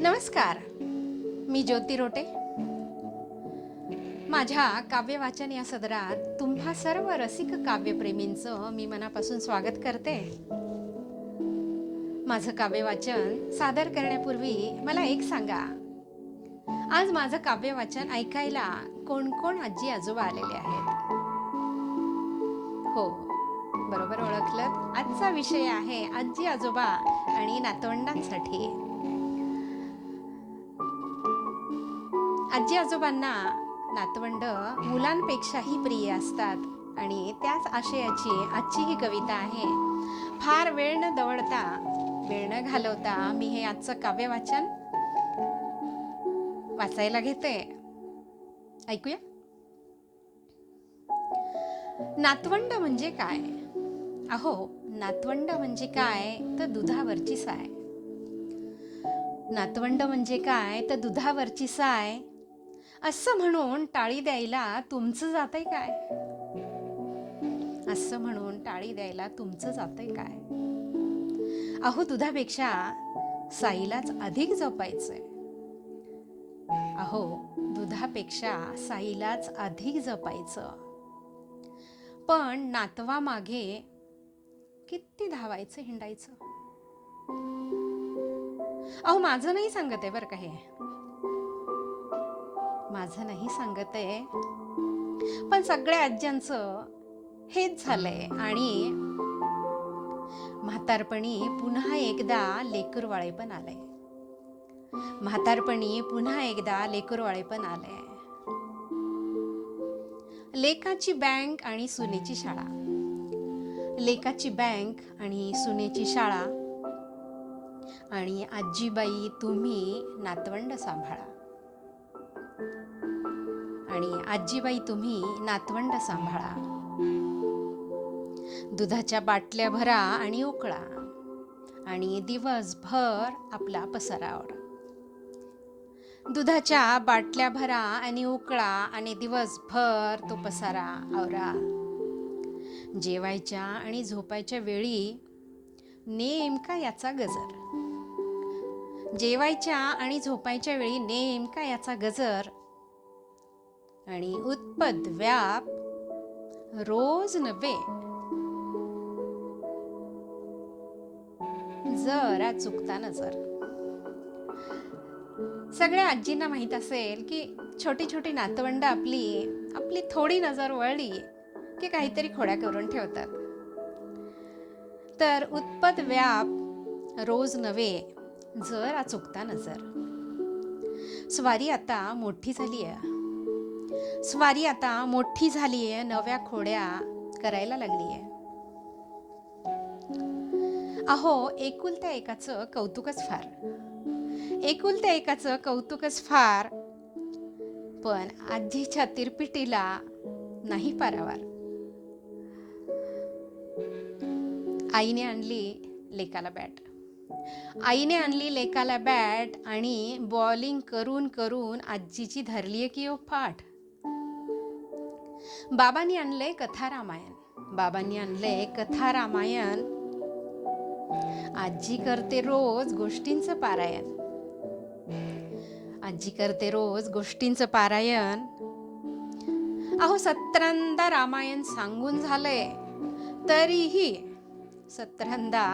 नमस्कार. मी ज्योती रोटे. माझ्या काव्यवाचन या सदरात तुम्हा सर्व रसिक काव्यप्रेमींचं मी मनापासून स्वागत करते. माझं काव्यवाचन सादर करण्यापूर्वी मला एक सांगा. आज माझं काव्यवाचन ऐकायला कोण कोण आजी आजोबा आलेले आहेत? हो बरोबर ओळखलं. आजचा विषय आहे आजी आजोबा आणि नातवंडांसाठी. आजी आजोबांना नातवंड मुलांपेक्षाही प्रिय असतात आणि त्याच आशयाची आजची ही कविता आहे. फार वेळ न दवडता वेळ न घालवता मी हे आजचं काव्य वाचन वाचायला घेते. ऐकूया? नातवंड म्हणजे काय? अहो नातवंड म्हणजे काय तर दुधावरची साय. नातवंड म्हणजे काय तर दुधावरची साय? असं म्हणून टाळी द्यायला तुमचं जातंय काय? असं म्हणून टाळी द्यायला तुमचं जातंय काय? अहो दुधापेक्षा साईलाच अधिक जपायचंय. अहो दुधापेक्षा साईलाच अधिक जपायचं. पण नातवा मागे किती धावायचं हिंडायचं? अहो माझं नाही सांगत आहे बरं का हे. माझं नाही सांगत आहे. पण सगळ्या आज्यांचं हेच झालंय. आणि म्हातारपणी पुन्हा एकदा लेकरवाळे पण आलंय. म्हातारपणी पुन्हा एकदा लेकरवाळे पण आलंय. लेकाची बँक आणि सुनेची शाळा. लेकाची बँक आणि सुनेची शाळा. आणि आजीबाई तुम्ही नातवंड सांभाळा. आणि आजीबाई तुम्ही नातवंड सांभाळा. दुधाच्या बाटल्या भरा आणि उकळा. आणि दिवसभर आपला पसारा दुधाच्या बाटल्या भरा आणि उकळा आणि दिवसभर तो पसारा आवरा. जेवायच्या आणि झोपायच्या वेळी नेमका याचा गजर. जेवायच्या आणि झोपायच्या वेळी नेमका याचा गजर आणि उत्पद व्याप रोज नव्हे. जरा चुकता नजर. सगळ्या आजींना माहीत असेल की छोटी छोटी नातवंड आपली आपली थोडी नजर वळली की काहीतरी खोड्या करून ठेवतात. तर उत्पद व्याप रोज नव्हे जरा चुकता नजर. स्वारी आता मोठी झाली आहे स्वारी आता मोठी झाली आहे नव्या खोड्या करायला लागली आहे अहो एकुलत्या एकाचं कौतुकच फार. एकुलत्या एकाचं कौतुकच फार. पण आजीच्या तिरपिटीला नाही पारावार. आईने आणली लेकाला बॅट. आईने आणली लेकाला बॅट आणि बॉलिंग करून करून आजीची धरली आहे की ओ फाट बाबांनी आणले कथा रामायण बाबांनी आणले कथा रामायण आजी करते रोज गोष्टींचं पारायण. आजी करते रोज गोष्टींचं पारायण. अहो सतरांदा रामायण सांगून झालंय. तरीही सतरांदा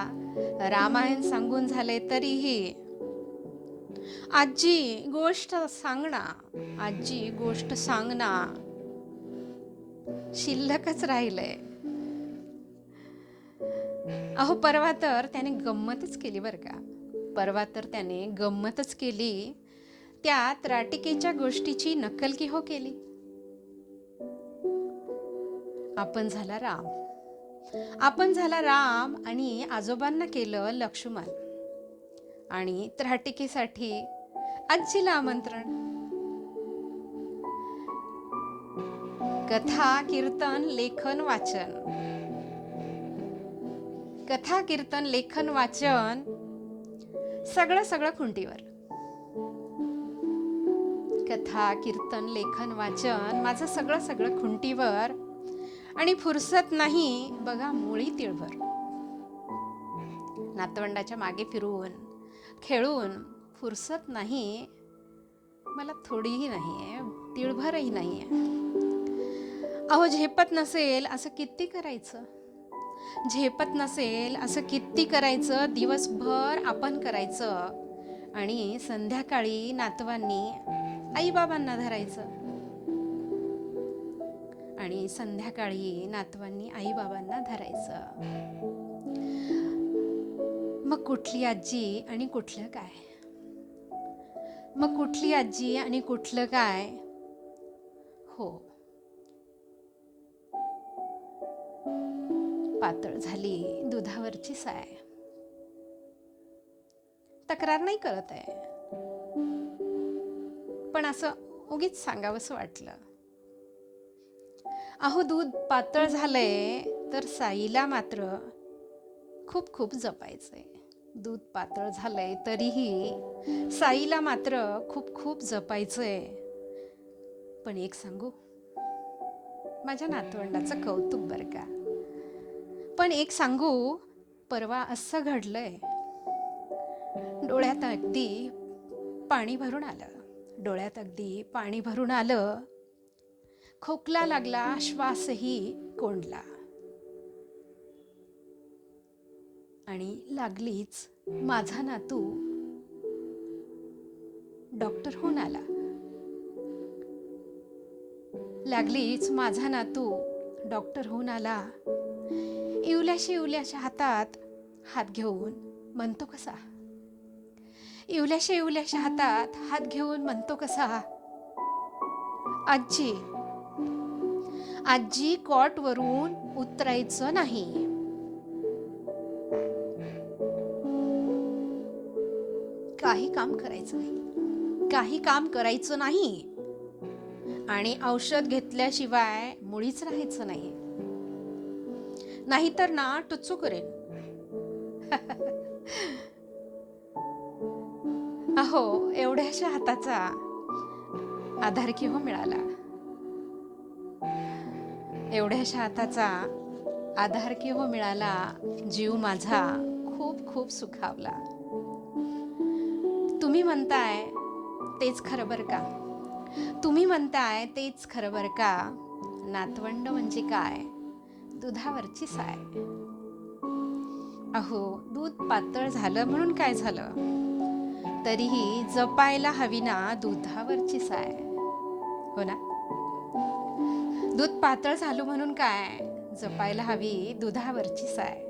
रामायण सांगून झाले तरीही. आजी गोष्ट सांगणा आजी गोष्ट सांगणा शिल्लकच राहिलंय. अहो परवा तर त्याने गंमतच केली बरं का. परवा तर त्याने गंमतच केली. त्या त्राटिकेच्या गोष्टीची नक्कल की हो केली. आपण झाला राम. आपण झाला राम आणि आजोबांना केलं लक्ष्मण. आणि त्राटिकेसाठी आजीला आमंत्रण. कथा कीर्तन लेखन वाचन. कथा कीर्तन लेखन वाचन सगळं सगळं खुंटीवर. कथा कीर्तन लेखन वाचन माझं सगळं सगळं खुंटीवर आणि फुरसत नाही बघा मुळी तिळभर. नातवंडाच्या मागे फिरून खेळून फुरसत नाही मला थोडीही नाही आहे तिळभरही नाही आहे अहो झेपत नसेल असं किती करायचं? झेपत नसेल असं किती करायचं? दिवसभर आपण करायचं. आणि संध्याकाळी नातवांनी आईबाबांना धरायचं. आणि संध्याकाळी नातवांनी आईबाबांना धरायचं. मग कुठली आजी आणि कुठलं काय? मग कुठली आजी आणि कुठलं काय? हो. पातळ झाली दुधावरची साय. तक्रार नाही करत आहे. पण असं उगीच सांगावंसं वाटलं. अहो दूध पातळ झालंय तर साईला मात्र खूप खूप जपायचंय. दूध पातळ झालंय तरीही साईला मात्र खूप खूप जपायचंय. पण एक सांगू? माझ्या नातवंडाचं कौतुक बरं का? पण एक सांगू परवा असं घडलंय. डोळ्यात अगदी पाणी भरून आलं. डोळ्यात अगदी पाणी भरून आलं. खोकला लागला श्वासही कोंडला. आणि लागलीच माझा नातू डॉक्टर होऊन आला. लागलीच माझा नातू. डॉक्टर होऊन आला. इवल्याशी इवल्याच्या हातात हात घेऊन म्हणतो कसा? इवल्याशा इवल्याच्या हातात हात घेऊन म्हणतो कसा? आजी आजी कॉटवरून उतरायचं नाही. काही काम करायचं नाही. काही काम करायचं नाही. आणि औषध घेतल्याशिवाय मुळीच राहायचं नाही नाहीतर ना टुच्चू करेन. अहो एवढ्याशा हाताचा आधार केव्हा मिळाला. एवढ्याशा हाताचा आधार केव्हा मिळाला जीव माझा खूप खूप सुखावला. तुम्ही म्हणताय तेच खरं बरं का? तुम्ही म्हणताय तेच खरं बरं का? नातवंड म्हणजे काय? दुधावरची साय. अहो दूध पातळ झालं म्हणून काय झालं? तरीही जपायला हवी ना दुधावरची साय. हो ना? दूध पातळ झालो म्हणून काय? जपायला हवी दुधावरची साय.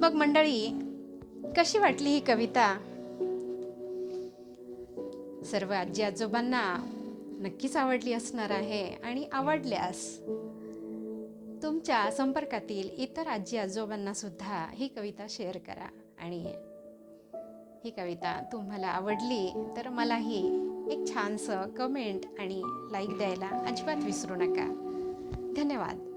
मग मंडळी कशी वाटली ही कविता? सर्व आजी आजोबांना नक्कीच आवडली असणार आहे आणि आवडल्यास तुमच्या संपर्कातील इतर आजी आजोबांना सुद्धा ही कविता शेअर करा. आणि ही कविता तुम्हाला आवडली तर मलाही एक छानसं कमेंट आणि लाईक द्यायला अजिबात विसरू नका. धन्यवाद.